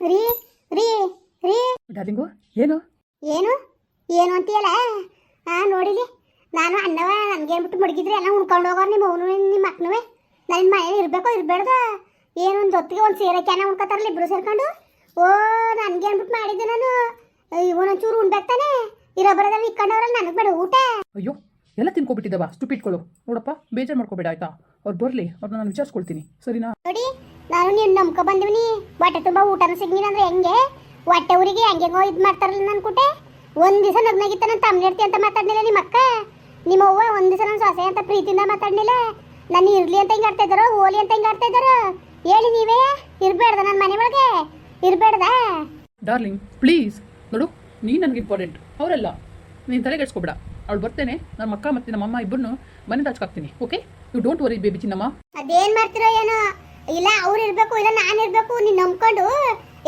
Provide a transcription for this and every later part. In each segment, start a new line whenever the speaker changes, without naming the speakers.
ರೀ ರೀ ರೀ.
ಡಾರ್ಲಿಂಗು ಏನು?
ಏನು? ಏನು ಅಂತೀಯಲ್ಲ? ಹಾ ನೋಡಿಲಿ. ನಾನು ಅಣ್ಣವ ನನಗೆ ಅಂದ್ಬಿಟ್ಟು ಮಡಗಿದ್ರೆ ಎಲ್ಲ ಉಣ್ಕೊಂಡು ಹೋಗೋರು ನಿಮ್ಮ ಅವನು ನಿಮ್ಮ ಅಕ್ಕನವೇ. ನನ್ನ ಮನೇಲಿ ಇರಬೇಕೋ ಇರಬೇಡ್ದ? ಏನು ಒಂದು ಹೊತ್ತಿಗೆ ಒಂದು ಸೀರೆ ಕ್ಯಾನ ಉಣ್ಕೊತಾರಲ್ಲ ಇಬ್ರು ಸೇರ್ಕೊಂಡು? ಓ ನನಗೆ ಅಂದ್ಬಿಟ್ಟು ಮಾಡಿದ್ದೆ ನಾನು. ಒಂಚೂರು ತಾನೆ. ಇರೋ ಬರೋದ್ರಲ್ಲಿ ಇಕ್ಕೊಂಡವ್ರಲ್ಲ ನನಗೆ ಬೇಡ ಊಟ.
ಅಯ್ಯೋ ಎಲ್ಲ ತಿನ್ಕೊಬಿಟ್ಟಿದ್ದವ? ಸ್ಟುಪಿಟ್ಕೊಳ್ಳು. ನೋಡಪ್ಪ ಬೇಜಾರು ಮಾಡ್ಕೋಬೇಡ ಆಯ್ತಾ? ಅವ್ರು ಬರಲಿ ಅವ್ರನ್ನ ನಾನು ವಿಚಾರಿಸ್ಕೊಳ್ತೀನಿ. ಸರಿನಾ?
ನೋಡಿ ನಾನು ನೀನು ನಂಬ್ಕೊ ಬಂದಿವ್ನಿ ಹೊಟ್ಟೆ ತುಂಬ ಊಟನ ಸಿಗ್ಲಿಲ್ಲ ಅಂದ್ರೆ ಹೆಂಗೆ? ಹೊಟ್ಟೆ ಊರಿಗೆ ಹೆಂಗೆಂಗೋ ಇದು ಮಾಡ್ತಾರಲ್ಲ ನನ್ನ ಕುಟೆ. ಒಂದ್ ದಿವಸ ನಗ್ನಾಗಿತ್ತ ನಾನು ತಮ್ಮನೇರ್ತಿ ಅಂತ ಮಾತಾಡ್ಲಿಲ್ಲ ನಿಮ್ಮ ಅಕ್ಕ? ನಿಮ್ಮ ಅವ್ವ ಒಂದ್ ದಿವಸ ನನ್ನ ಸೊಸೆ ಅಂತ ಪ್ರೀತಿಯಿಂದ ಮಾತಾಡ್ಲಿಲ್ಲ? ನಾನು ಇರ್ಲಿ ಅಂತ ಹಿಂಗೆ ಆಡ್ತಾ ಇದ್ದಾರೋ ಓಲಿ ಅಂತ ಹಿಂಗೆ ಆಡ್ತಾ ಇದ್ದಾರೋ? ಹೇಳಿ ನೀವೇ. ಇರಬೇಡ್ದ ನನ್ನ ಮನೆ ಒಳಗೆ? ಇರ್ಬೇಡ್ದ
ಡಾರ್ಲಿಂಗ್ ಪ್ಲೀಸ್. ನೋಡು ನೀ ನನಗೆ ಇಂಪಾರ್ಟೆಂಟ್ ಅವರಲ್ಲ. ನೀನು ತಲೆಗೆಡ್ಸ್ಕೊಬೇಡ ಅವಳು ಬರ್ತೇನೆ ನಮ್ಮ ಅಕ್ಕ ಮತ್ತು ನಮ್ಮ ಅಮ್ಮ ಇಬ್ಬರನ್ನು ಮನೆ ಹಚ್ಕಾಕ್ತೀನಿ okay you don't worry baby ಚಿನ್ನಮ್ಮ.
ಅದೇನ್ ಮಾಡ್ತಿರೋ ಏನೋ? ಇಲ್ಲ, ಅವ್ರು ಇರಬೇಕು, ಇಲ್ಲ, ನಾನು ಇರಬೇಕು, ನೀನು ನಂಬ್ಕೊಂಡು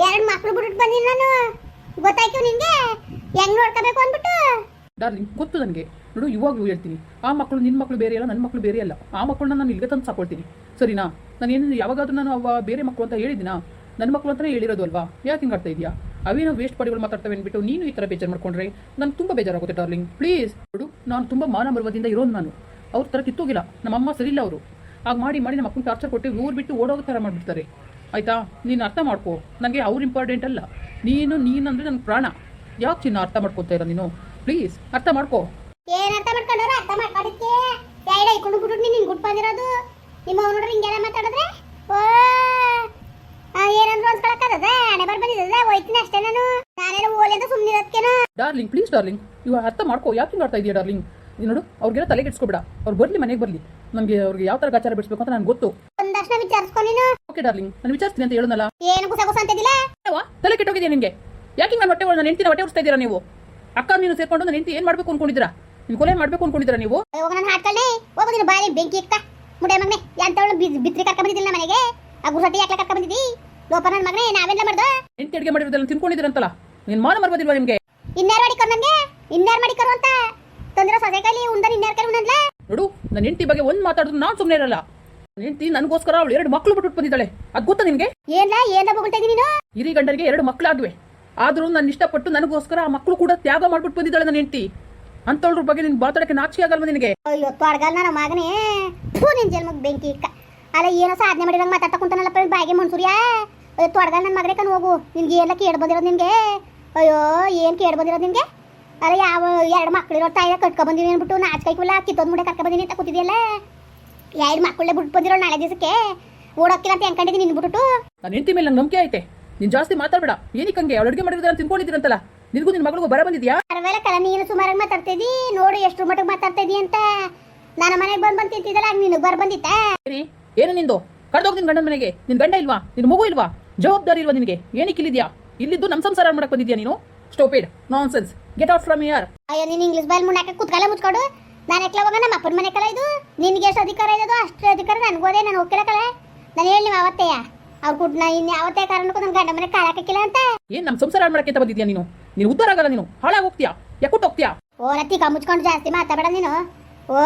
ಎರಡು ಮಕ್ಕಳು ಬಿಟ್ಬಿಟ್ಟು ಬಂದಿನಿ ನಾನು. ಗೊತ್ತಾಯ್ತು ನಿಂಗೆ? ಹೆಂಗ್ ನೋಡ್ಕೋಬೇಕು ಅಂದ್ಬಿಟ್ಟು?
ಡಾರ್ಲಿಂಗ್ ಗೊತ್ತು ನನಗೆ. ನೋಡು, ಇವಾಗಲೂ ಹೇಳ್ತೀನಿ. ಆ ಮಕ್ಕಳು ನಿನ್ನ ಮಕ್ಕಳು ಬೇರೆ ಅಲ್ಲ ನನ್ನ ಮಕ್ಕಳು ಬೇರೆ ಅಲ್ಲ. ಆ ಮಕ್ಕಳನ್ನ ನಾನು ಇಲ್ಲಿಗೆ ತಂದು ಸಾಕೊಳ್ತೀನಿ. ಸರಿನಾ? ನಾನು ಏನು ಯಾವಾಗಾದ್ರೂ ನಾನು ಅವ ಬೇರೆ ಮಕ್ಕಳು ಅಂತ ಹೇಳಿದ್ದೀನಾ? ನನ್ನ ಮಕ್ಕಳು ಅಂತಲೇ ಹೇಳಿರೋದು ಅಲ್ವಾ? ಯಾಕೆ ಹಿಂಗೆ ಆಡ್ತಾ ಇದೆಯಾ? ಅವೇನೋ ವೇಸ್ಟ್ ಪಾಡಿಗಳು ಮಾತಾಡ್ತವೆ ಅಂದ್ಬಿಟ್ಟು ನೀನು ಈ ಥರ ಬೇಜಾರು ಮಾಡ್ಕೊಂಡ್ರೆ ನಾನು ತುಂಬ ಬೇಜಾರಾಗುತ್ತೆ, ಡಾರ್ಲಿಂಗ್. ಪ್ಲೀಸ್. ನೋಡು, ನಾನು ತುಂಬ ಮಾನ ಮರ್ವದಿಂದ ಇರೋದು ನಾನು. ಅವ್ರ ಥರ ಕಿತ್ತೋಗಿಲ್ಲ. ನಮ್ಮಮ್ಮ ಸರಿಯಿಲ್ಲ ಅವರು. ಆಗ ಮಾಡಿ ಮಾಡಿ ನಮ್ಮ ಮಕ್ಕಳು ಟಾರ್ಚರ್ ಕೊಟ್ಟು ಊರು ಬಿಟ್ಟು ಓಡೋಗೋ ಥರ ಮಾಡಿಬಿಡ್ತಾರೆ. ಆಯಿತಾ? ನೀನು ಅರ್ಥ ಮಾಡ್ಕೋ. ನನಗೆ ಅವ್ರು ಇಂಪಾರ್ಟೆಂಟ್ ಅಲ್ಲ. ನೀನು ನೀನಂದ್ರೆ ನನ್ನ ಪ್ರಾಣ. ಯಾಕೆ ಚಿನ್ನ ಅರ್ಥ ಮಾಡ್ಕೊತಾ ಇರೋ ನೀನು? ಪ್ಲೀಸ್ ಅರ್ಥ ಮಾಡ್ಕೋ.
ಏನ್ ಅರ್ಥ ಮಾಡ್ಕೊಂಡ್ರೆ ಅರ್ಥ ಮಾಡ್ಕೊಂಡಿದ್ಕೆ ಎರಡು ಇಕ್ಕೊಂಡು ಬಿಟ್ಟು ನೀನು ಗುಟ್ ಬಂದಿರೋದು ನಿಮ್ಮ ಅವ್ರು ನೋಡ್ರಿ ಹಿಂಗೆಲ್ಲ ಮಾತಾಡಿದ್ರೆ? ಓ ಏನಂದ್ರು ಅನ್ಸ್ಕೊಳಕ್ಕದ ಹಣೆ ಬರ್ ಬಂದಿದ್ದದ ಹೋಯ್ತೀನಿ ಅಷ್ಟೇ ನಾನು. ನಾನೇನೋ ಓಲಿ ಅಂತ ಸುಮ್ಮನಿರೋದ್ಕೇನೋ
ಡಾರ್ಲಿಂಗ್ ಪ್ಲೀಸ್ ಡಾರ್ಲಿಂಗ್ ಇವಾಗ ಅರ್ಥ ಮಾಡ್ಕೋ. ಯಾಕೆ ಹಿಂಗೆ ಆಡ್ತಾ ಇದೀಯ ಡಾರ್ಲಿಂಗ್ ನೀನು ನೋಡು ಅವ್ರಿಗೆಲ್ಲ ತಲೆ ಕೆಡ್ಸ್ಕೊಬೇಡ ಅವ್ರು ಬರಲಿ ಮನೆಗೆ ಬರಲಿ. ನನಗೆ ಅವ್ರಿಗೆ ಯಾವ ತರ ಗಾಚಾರ ಬಿಡಿಸ್ಬೇಕು ಅಂತ ನನಗೆ ಗೊತ್ತು.
ಒಂದಷ್ಟು ವಿಚಾರಿಸ್ಕೊ ನೀನು.
ಓಕೆ ಡಾರ್ಲಿಂಗ್ ನಾನು ವಿಚಾರಿಸ್ತೀನಿ ಅಂತ ಹೇಳೋನಲ್ಲ
ಏನು ಗುಸ ಗುಸ ಅಂತಿದ್ದಿಲ್ಲ
ಏನವ್ವ? ತಲೆ ಕೆಟ್ಟೋಗಿದೆಯಾ ನಿಮಗೆ ಯಾಕೆ ನಾನು ಹೊಟ್ಟೆ ನಾನು ಹೆಂಡತಿನ ಹೊಟ್ಟೆ ಉರಿಸ್ತಾ ಇದ್ದೀರಾ ನೀವು? ಅಕ್ಕ ನೀನು ಸೇರ್ಕೊಂಡು ನಾನು ಹೆಂಡತಿ ಏನು ಮಾಡಬೇಕು ಅನ್ಕೊಂಡಿದ್ದೀರಾ? ನೀವು ಕೊಲೆ ಮಾಡಬೇಕು ಅನ್ಕೊಂಡಿದ್ದೀರಾ ನೀವು?
ಹೋಗ ನಾನು ಹಾಡ್ಕೊಳ್ಳಿ ಹೋಗೋ ನೀನು ಬಾರಿ ಬೆಂಕಿ ಇಕ್ಕ ಮುಡೆ ಮಗನೆ ಎಂತವಳು ಬಿತ್ರಿ ಕರ್ಕ ಬಂದಿದ್ದಿಲ್ಲ ಮನೆಗೆ? ಆ ಗುಸಟಿ ಯಾಕೆ ಕರ್ಕ ಬಂದಿದ್ದಿ? ಲೋಪ ನನ್ನ ಮಗನೇ ನಾವೆಲ್ಲ ಮಾಡ್ದು?
ಹೆಂಡತಿ ಅಡುಗೆ ಮಾಡಿರೋದಲ್ಲ ತಿನ್ಕೊಂಡಿದ್ದೀರಂತಲ್ಲ? ನೀನು ಮಾನ ಮರ್ಬೋದಿಲ್ವಾ ನಿಮಗೆ?
ಇನ್ಯಾರು ಮಾಡಿಕೊ ನನಗೆ? ಮಾಡಿ ಮಾಡಿಕರು ಅಂತ? ತಂದಿರೋ ಸೊಸೆ ಕೈಲಿ ಉಂದನ್ ಇನ್ಯಾರ ಉಂದನ್ಲ
ನೋಡು ನನ್ನ ಹೆಂಡತಿ ಬಗ್ಗೆ ಒಂದ್ ಮಾತಾಡಿದ್ರು ನಾನು ಸುಮ್ನೆ ಇರಲ್ಲ. ನನ್ನ ಹೆಂಡತಿ ನನಗೋಸ್ಕರ ಅವಳು ಎರಡು ಮಕ್ಕಳು ಬಿಟ್ಟು ಬಂದಿದ್ದಾಳೆ. ಅದು ಗೊತ್ತಾ
ನಿನ್ಗೆ? ಬೊಗಳ್ತಾ ಇದೀನಿ ನೀನು?
ಹಿರಿ ಗಂಡರಿಗೆ ಎರಡು ಮಕ್ಕಳಾದ್ವೆ ಆದರೂ ನಾನು ಇಷ್ಟಪಟ್ಟು ನನಗೋಸ್ಕರ ಆ ಮಕ್ಕಳು ಕೂಡ ತ್ಯಾಗ ಮಾಡ್ಬಿಟ್ಟು ಬಂದಿದ್ದಾಳೆ ನನ್ನ ಹೆಂಡತಿ. ಅಂತವ್ರ ಬಗ್ಗೆ ನಿನ್ ಮಾತಾಡಕ್ಕೆ ನಾಚಿಕೆ ಆಗಲ್ವಾ ನಿನಗೆ?
ಅಯ್ಯೋ ತೊಡಗಲ್ ನನ್ನ ಮಗನೇ. ಥೂ ನಿನ್ ಜನ್ಮಕ್ ಬೆಂಕಿ ಇಕ್ಕ. ಅಲ್ಲ ಏನೋ ಸಾಧನೆ ಮಾಡಿರಂಗ್ ಮಾತಾಡ್ತಾ ಕುಂತಾನಲ್ಲಪ್ಪ ಬಾಯಿಗೆ ಮನ್ಸೂರ್ಯ ಅಯ್ಯೋ ತೊಡಗಲ್ ನನ್ನ ಮಗನೇ ಕಣ್ ಹೋಗು. ನಿನ್ಗೆ ಏನಕ್ಕೆ ಕೇಡ್ ಬಂದಿರೋದು ನಿನ್ಗೆ? ಅಯ್ಯೋ ಏನು ಕೇಡ್ ಬಂದಿರೋದು ನಿನ್ಗೆ? ಅಲ್ಲ ಯಾವ ಎರಡು ಮಕ್ಕಳಿರೋ ತಾಯಿ ಕಟ್ಕೊ ಬಂದಿನಿ ಅಂದ್ಬಿಟ್ಟು ನಾಚ್ಕೈಕಿಲ್ಲ ಕಿತ್ತೊಂದ್ ಮುಡೆ ಕರ್ಕೊ ಬಂದಿನಿ ಅಂತ ಕೂತಿದ್ಯಲ್ಲ? ಎರಡು ಮಕ್ಕಳೇ ಬಿಟ್ಟು ಬಂದಿರೋ ನಾಳೆ ದಿವಸಕ್ಕೆ? ಓಡೋಕ್ಕಿಲ್ಲ ಅಂತ ಹೆಂಗ್ ನಿನ್
ನಾನು ಹೆಂಡತಿ ಮೇಲೆ ನಂಗೆ ನಂಬಿಕೆ ಐತೆ. ನೀನು ಜಾಸ್ತಿ ಮಾತಾಡಬೇಡ. ಏನಕ್ಕೆ ಹಂಗೆ? ಅವಳು ಅಡುಗೆ ಮಾಡಿದ್ರೆ ತಿನ್ಕೊಂಡಿದ್ದೀರಂತಲ್ಲ ನಿನಗೂ ನಿನ್ ಮಗಳಿಗೂ ಬರ ಬಂದಿದ್ಯಾ?
ಪರವಾಗಿಲ್ಲ ಕಲ ನೀನು ಸುಮಾರಾಗಿ ಮಾತಾಡ್ತಿದ್ದಿ ನೋಡು ಎಷ್ಟು ಮಟ್ಟಿಗೆ ಮಾತಾಡ್ತಾ ಇದೀಯ ಅಂತ. ನಾನು ಮನೆಗೆ ಬಂದ್ ಬಂದು ತಿಂತಿದ್ದಲ್ಲ ನಿನಗೆ ಬರ್ ಬಂದಿತ್ತಾ?
ಏನಿ ಏನು ನಿಂದು? ಕರ್ದೋಗ್ ನಿನ್ ಗಂಡನ ಮನೆಗೆ. ನಿನ್ ಗಂಡ ಇಲ್ವಾ? ನಿನ್ ಮಗು ಇಲ್ವಾ? ಜವಾಬ್ದಾರಿ ಇಲ್ವಾ ನಿನಗೆ? ಏನಕ್ಕೆ ಇಲ್ಲಿದ್ಯಾ? ಇಲ್ಲಿದ್ದು ನಮ್ಮ ಸಂಸಾರ ಮಾಡಕ್ ಬಂದಿದ್ಯಾ ನೀನು? Stupid nonsense get out from here
ಅಯ್ಯೋ ನೀನು ಇಂಗ್ಲೀಷ್ ಬಾಯಲ್ಲಿ ಮುನ್ನಾಕ ಕುತ್ಕಾಲ ಮುಚ್ಕೊಡು? ನಾನು ಎಕ್ಲ ಹೋಗ ನಮ್ಮ ಅಪ್ಪನ ಮನೆ ಕಲ ಇದು. ನಿನ್ಗೆ ಎಷ್ಟು ಅಧಿಕಾರ ಇದೆ ಅಷ್ಟು ಅಧಿಕಾರ ನನಗೋದೆ ನಾನು ಹೋಗ್ತಿರಕಲ್ಲ ನಾನು ಹೇಳಿ ನೀವು ಅವತ್ತೆಯ ಅವ್ರು ಕುಟ್ ನಾ ಇನ್ನು ಯಾವತ್ತೇ ಕಾರಣಕ್ಕೂ ನನ್ನ ಗಂಡ ಮನೆ ಕಾಲಾಕಿಲ್ಲ ಅಂತ.
ಏನು ನಮ್ಮ ಸಂಸಾರ ಮಾಡಕ್ಕೆ ಅಂತ ಬಂದಿದ್ಯಾ ನೀನು? ನೀನು ಉದ್ದಾರ ಆಗಲ್ಲ ನೀನು. ಹಾಳಾಗಿ ಹೋಗ್ತೀಯಾ. ಯಾಕುಟ್ಟು ಹೋಗ್ತೀಯಾ?
ಓ ರತ್ತಿ ಮುಚ್ಕೊಂಡು ಜಾಸ್ತಿ ಮಾತಾಡಬೇಡ ನೀನು. ಓ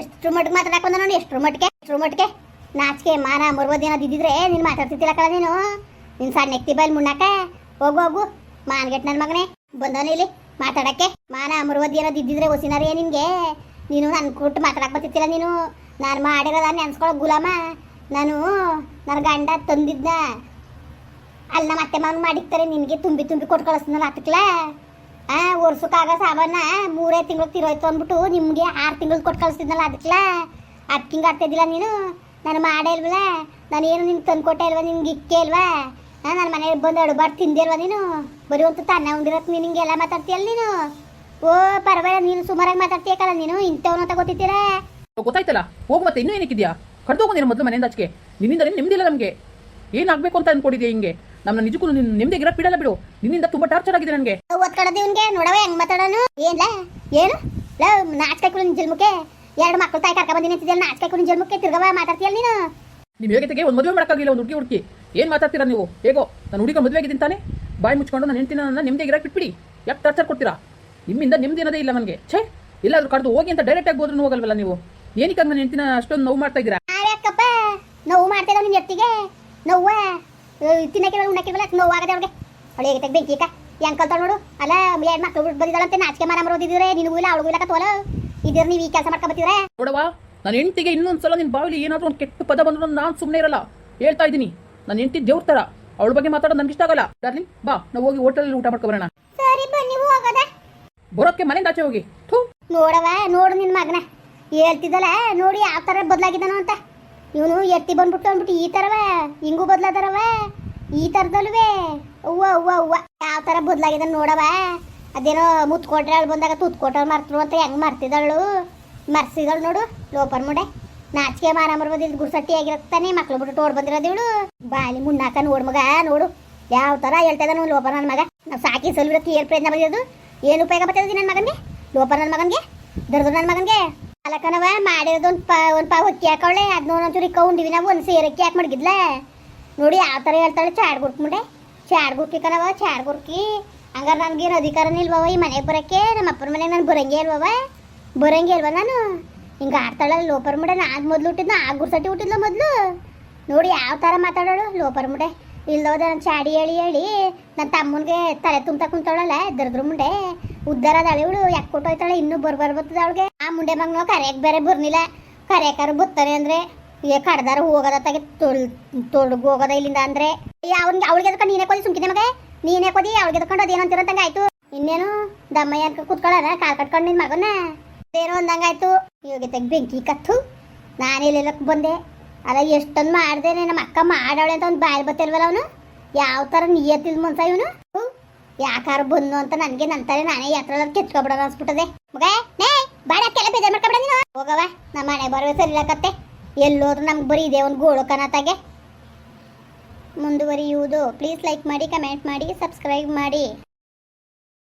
ಎಷ್ಟು ಮಟ್ಟಿಗೆ ಮಾತಾಡಕ್ ಬಂದ ನೋಡಿ ಎಷ್ಟು ಮಟ್ಟಿಗೆ ಎಷ್ಟು ಮಟ್ಟಿಗೆ ನಾಚಿಕೆ ಮಾನ ಮರುವದೇನೋ ಇದ್ದಿದ್ರೆ ನೀನು ಮಾತಾಡ್ತಿದ್ದಿಲ್ಲಕಲ್ಲ ನೀನು. ನಿನ್ನ ಸಣ್ಣ ಎಕ್ತಿ ಬೈಲ್ ಮುನ್ನಾಕ ಹೋಗು ಹೋಗು. ಮಾನ್ಗೆಟ್ ನನ್ನ ಮಗನೇ. ಬಂದವನ ಇಲ್ಲಿ ಮಾತಾಡಕ್ಕೆ. ಮಾನ ಮರುವದಿ ಏನೋದು ಇದ್ದಿದ್ರೆ ಹೊಸಿನಾರೇ ನಿನ್ಗೆ. ನೀನು ನನ್ನ ಕೊಟ್ಟು ಮಾತಾಡಕ್ ಬರ್ತಿತ್ತಿಲ್ಲ ನೀನು. ನಾನು ಮಾಡಿರೋದ ನೆನ್ಸ್ಕೊಳಕ್ ಗುಲಾಮ. ನಾನು ನನ್ನ ಗಂಡ ತಂದಿದ್ದ ಅಲ್ಲ ಮತ್ತೆ ಮಾವನ್ ಮಾಡಿರ್ತಾರೆ ನಿನಗೆ ತುಂಬಿ ತುಂಬಿ ಕೊಟ್ಟು ಕಳಿಸ್ತಾನಲ್ಲ ಹತ್ತಕ್ಲ ಆ, ವರ್ಷಕ್ಕಾಗ ಸಾಬನ್ನ ಮೂರೇ ತಿಂಗಳು ತಿರೋಯ್ತು ಅಂದ್ಬಿಟ್ಟು ನಿಮಗೆ ಆರು ತಿಂಗಳು ಕೊಟ್ಟು ಕಳಿಸ್ತಿದ್ನಲ್ಲ ಅದಕ್ಲ ಹಿಂಗೆ ಆಗ್ತಿದ್ದಿಲ್ಲ ನೀನು. ನಾನು ಮಾಡೇ ಇಲ್ವಲ್ಲ. ನಾನು ಏನು ನಿನ್ಗೆ ತಂದು ಕೊಟ್ಟೆ ಇಲ್ವಾ, ನಿನ್ಗೆ ಇಕ್ಕೇ ಇಲ್ವಾ? ನಾನು ನನ್ನ ಮನೆಗೆ ಬಂದು ಅಡುಬಾರ್ದು ತಿಂದೆ ಅಲ್ವಾ ನೀನು? ಬರೀ ಒಂದು ತನ್ನ ಒಂದಿರತ್ ನೀನು ಹಿಂಗೆಲ್ಲ ಮಾತಾಡ್ತೀಯಲ್ಲ ನೀನು? ಓ ಪರವಾಗಿಲ್ಲ ನೀನು ಸುಮಾರಾಗಿ ಮಾತಾಡ್ತೀಯಕ್ಕಲ್ಲ ನೀನು? ಇಂಥವನು ಅಂತ
ಗೊತ್ತಾಯ್ತಲ್ಲ ಹೋಗು ಮತ್ತೆ ಇನ್ನೂ ಏನಕ್ಕಿದ್ಯಾ? ಕರ್ದೋಗು ನೀನು ಮೊದಲು ಮನೆಯಿಂದ ಆಚೆಗೆ. ನಿನ್ನಿಂದ ನಿಮ್ದಿಲ್ಲ ನಮಗೆ. ಏನಾಗಬೇಕು ಅಂತ ಅನ್ಕೊಂಡಿದ್ಯಾ ಹಿಂಗೆ? ನಮ್ಮ ನಿಜಕ್ಕೂ ನಿನ್ನ ನಿಮ್ದೆ ಗಿರ ಬಿಡಲ್ಲ ಬಿಡು. ನಿನ್ನಿಂದ ತುಂಬಾ ಟಾರ್ಚರ್ ಆಗಿದೆ ನನಗೆ.
ಒತ್ಕಡದಿ ಇವನ್ಗೆ? ನೋಡವ ಹೆಂಗ್ ಮಾತಾಡೋನು? ಏನ್ಲ? ಏನು? ಲ ನಾಟಕಕ್ಕೆ ಕುಳಿನ ಜಲ್ಮುಕೆ ಎರಡು ಮಕ್ಕಳು ತಾಯಿ ಕರ್ಕ ಬಂದಿನಿ ಅಂತಿದ್ಯಲ್ಲ ನಾಟಕಕ್ಕೆ ಕುಳಿನ ಜಲ್ಮುಕೆ ತಿರ್ಗವ ಮಾತಾಡ್ತೀಯಲ್ಲ ನೀನು?
ನಿಮ್ಮ ತೆಗೆ? ಒಂದು ಮದುವೆ ಮಾಡೋಕ್ಕಾಗಿಲ್ಲ ಒಂದು ಹುಡುಗಿ ಹುಡುಕಿ. ಏನು ಮಾತಾಡ್ತೀರಾ ನೀವು? ಹೇಗೋ ನಾನು ಹುಡುಗ ಮದುವೆ ಆಗಿದ್ದೀನಿ ತಾನೆ. ಬಾಯಿ ಮುಚ್ಕೊಂಡು ನಾನು ಹೆಂಡತಿನ ನನ್ನ ನಿಮ್ದೆ ಇರಕ್ಕೆ ಬಿಟ್ಬಿಡಿ. ಯಾಕೆ ಟಾರ್ಚರ್ ಕೊಡ್ತೀರಾ? ನಿಮ್ಮಿಂದ ನಿಮ್ದು ಏನದೇ ಇಲ್ಲ ನನಗೆ. ಛೇ ಎಲ್ಲಾದ್ರೂ ಕಡ್ದು ಹೋಗಿ ಅಂತ ಡೈರೆಕ್ಟ್ ಆಗಿ ಹೋದ್ರೂ ಹೋಗಲ್ವಲ್ಲ ನೀವು? ಏನಕ್ಕೆ ನನ್ನ ಹೆಂಡತಿನ ಅಷ್ಟೊಂದು ನೋವು ಮಾಡ್ತಾ ಇದ್ದೀರಾ?
ನೋವು ಮಾಡ್ತಾ ಮಾಡ್ತಿದ್ದಾವ ನಿನ್ ಎತ್ತಿಗೆ ನೋವ ತಿನ್ನಕ್ಕೆ ಉಣ್ಣಕ್ಕಿಲ್ವಲ್ಲ? ಆಗದೆ ಅವ್ರಿಗೆ ಅವಳು ಹೇಗೆ ಬೆಂಕಿ ಹೆಂಗ್ ಕಲ್ತಾಳ ನೋಡು. ಅಲ್ಲ ಎರಡು ಮಕ್ಳು ಬಿಟ್ಟು ಬಂದಿದ್ದಾಳಂತೆ? ನಾಚಿಕೆ ಮರ ಮರೋದಿದ್ರೆ ನಿನಗೂ ಇಲ್ಲ ಅವಳಿಗೂ ಇಲ್ಲ ಕತ್ತೋಲ ಇದ್ರ ನೀವು ಈ ಕೆಲಸ ಮಾಡ್ಕೊಬತ್ತಿದ್ರೆ
ನೋಡವಾ ನನ್ನ ಹೆಂಡತಿಗೆ ಇನ್ನೊಂದ್ಸಲ ನಿನ್ನ ಬಾವಿಲಿ ಏನಾದರೂ ಒಂದು ಕೆಟ್ಟ ಪದ ಬಂದ್ರು ನಾನು ಸುಮ್ಮನೆ ಇರಲ್ಲ. ಹೇಳ್ತಾ ಇದ್ದೀನಿ ನನ್ನ ಹೆಂಡತಿ ದೇವ್ರ ಥರ ಅವಳ ಬಗ್ಗೆ ಮಾತಾಡೋದು ನನಗೆ ಇಷ್ಟ ಆಗಲ್ಲ. ಡಾರ್ಲಿಂಗ್ ಬಾ ನಾವು ಹೋಗಿ ಹೋಟೆಲಲ್ಲಿ ಊಟ ಮಾಡ್ಕೊ ಬರೋಣ.
ಸರಿ ಬನ್ನಿ ಹೋಗೋದ?
ಬರೋಕ್ಕೆ ಮನೆಯಿಂದ ಆಚೆ ಹೋಗಿ. ಥೂ.
ನೋಡವ ನೋಡು ನಿನ್ನ ಮಗನ. ಹೇಳ್ತಿದ್ದಲ್ಲ ನೋಡಿ ಯಾವ ಥರ ಬದಲಾಗಿದ್ದಾನೋ ಅಂತ. ಇವನು ಎತ್ತಿ ಬಂದ್ಬಿಟ್ಟು ಅಂದ್ಬಿಟ್ಟು ಈ ಥರವ ಹಿಂಗೂ ಬದಲಾದಾರವ ಈ ಥರದಲ್ವೇ ಅವ್ವ ಅವ್ವ ಅವ್ವ. ಯಾವ ಥರ ಬದಲಾಗಿದ್ದಾನೆ ನೋಡವ. ಅದೇನೋ ಮುತ್ಕೊಟ್ರೆ ಅವಳು ಬಂದಾಗ ತುತ್ಕೊಟ್ರೆ ಮರ್ತರು ಅಂತ ಹೆಂಗೆ ಮರ್ತಿದ್ದಾಳು? ಮರ್ಸಿದಳು ನೋಡು ಲೋಪರ್ ಮುಡೆ. ನಾಚಿಕೆ ಮಾರ ಮರ್ಬೋದಿದ್ದು ಗುಡ್ಸಟ್ಟಿ ಆಗಿರತ್ತಾನೆ ಮಕ್ಳು ಬಿಟ್ಟು ತೋಡ್ ಬಂದಿರೋದು ಇವಳು. ಬಾಲಿ ಮುನ್ನಾಕ ನೋಡ್ ಮಗ, ನೋಡು. ಯಾವ ಥರ ಹೇಳ್ತಾ ನೋಡು ಲೋಪರ್ ನನ್ನ ಮಗ. ನಾವು ಸಾಕಿ ಸಲ್ಬಿಡಕ್ಕೆ ಏನು ಪ್ರಯತ್ನ ಬಂದಿರೋದು ಏನು ಉಪಯೋಗ ಬರ್ತದೆ ನನ್ನ ಮಗನಿಗೆ? ಲೋಪರ್ ನನ್ನ ಮಗನಿಗೆ? ದರ್ದು ನನ್ನ ಮಗನಿಗೆ? ಅಲಕನವ ಮಾಡಿರೋದು ಒಂದು ಪ, ಒಂದು ಪಾವ ಹೊಕ್ಕಿ ಹಾಕವಳೆ ಅದನ್ನ ಚೂರಿ ಕೌಂಡಿವಿ ನಾವು ಒಂದು ಸೇರಕ್ಕೆ ಹಾಕಿ ಮಡಗಿದ್ಲ. ನೋಡಿ ಯಾವ ಥರ ಹೇಳ್ತಾಳೆ, ಚಾಡ್ ಗುರ್ಕ್ಮುಂಡೆ ಚಾಡ್ ಗುರ್ಕಿ ಕನವ ಚಾಡ್ ಗುರ್ಕಿ. ಹಂಗಾರೆ ನನಗೇನು ಅಧಿಕಾರನೇ ಇಲ್ವವ ಈ ಮನೆಗೆ ಬರೋಕ್ಕೆ? ನಮ್ಮ ಅಪ್ಪನ ಮನೆಗೆ ನಾನು ಬರಂಗೇ ಇಲ್ವವ ಬರಂಗೇ ಇಲ್ವ ನಾನು? ಹಿಂಗೆ ಆಡ್ತಾಳ ಲೋಪರ್ ಮುಡೆ ನಾನು ಮೊದಲು ಹುಟ್ಟಿದ್ನ, ಆ ಗುರ್ಸಟ್ಟಿ ಹುಟ್ಟಿದ್ಲ ಮೊದಲು? ನೋಡಿ ಯಾವ ಥರ ಮಾತಾಡೋಳು ಲೋಪರ್ ಮುಡೆ. ನನ್ನ ಚಾಡಿ ಹೇಳಿ ಹೇಳಿ ನನ್ನ ತಮ್ಮನಿಗೆ ತಲೆ ತುಂಬ್ತಾ ಕುಂತಾಳಲ್ಲ ಇದ್ರದ್ರ ಮುಂಡೆ. ಉದ್ದಾರ ಅದಾಳೆ ಇವಳು, ಯಾಕೆ ಕೊಟ್ಟೋಯ್ತಾಳೆ ಇನ್ನೂ ಬರ್ಬರ್ ಬರ್ತದ ಅವಳಿಗೆ. ಆ ಮುಂಡೆ ಮಗನ ಕರೆಯಕ್ಕೆ ಬೇರೆ ಬರ್ನಿಲ್ಲ. ಕರೆಯಕಾರ ಬರ್ತಾನೆ ಅಂದ್ರೆ, ಏ ಕಡ್ದಾರ ಹೋಗೋದ ತಗೆ ತೊಳ್ ತೊಳ್ಗ್ ಹೋಗೋದ ಇಲ್ಲಿಂದ ಅಂದ್ರೆ. ಅವ್ನಿಗೆ, ಅವಳಿಗೆ ಎದ್ಕೊಂಡು ನೀನೇ ಕೊದಿ ಸುಮ್ಕಿದೆ ಮಗ. ನೀನೇ ಕೊದಿ ಅವಳಿಗೆ ಎದ್ಕೊಂಡು ಅದೇನಂತಿರೋ ತಂಗ ಆಯ್ತು. ಇನ್ನೇನು, ದಮ್ಮಯ್ಯ ಅಂತ ಕುತ್ಕೊಳ್ಳೋಣ ಕಾಲ್ ಕಟ್ಕೊಂಡು ನಿನ್ ಮಗನ ಏನೋ ಅಂದಂಗಾಯ್ತು. ಇವಾಗ ತೆಗ್ ಬೆಂಕಿ ಕತ್ತು. ನಾನೆಲ್ಲ ಬಂದೆ. ಅಲ್ಲ, ಎಷ್ಟೊಂದು ಮಾಡಿದೆ ನಮ್ಮ ಅಕ್ಕ ಮಾಡವಳೆ ಅಂತ ಒಂದು ಬಾಯಿ ಬತ್ತಿಲ್ವಲ್ಲ ಅವನು? ಯಾವ ಥರ ನಿಯತ್ತಿದ್ ಮನ್ಸ ಇವನು? ಯಾಕಾರ ಬಂದು ಅಂತ ನನಗೆ ನಂತರ ನಾನೇ ಯಾತ್ರ ಕೆಚ್ಕೊಬಿಡೋಣ ಅನ್ಸ್ಬಿಟ್ಟದೆ. ಮಗ, ನೇ, ಬಾಡ, ಕೆಲ ಬೇಜಾರು ಮಾಡ್ಕೊಬಿಡ ನೀನು. ಹೋಗವ ನಮ್ಮ ಮನೆ ಬರೋ ಸರಿ ಇಲ್ಲಕತ್ತೆ ಎಲ್ಲೋದ್ರು ನಮ್ಗೆ ಬರೀ ಇದೆ ಒಂದು ಗೋಳು ಕನತಾಗೆ ಮುಂದುವರಿಯುವುದು. ಪ್ಲೀಸ್ ಲೈಕ್ ಮಾಡಿ ಕಮೆಂಟ್ ಮಾಡಿ ಸಬ್ಸ್ಕ್ರೈಬ್ ಮಾಡಿ.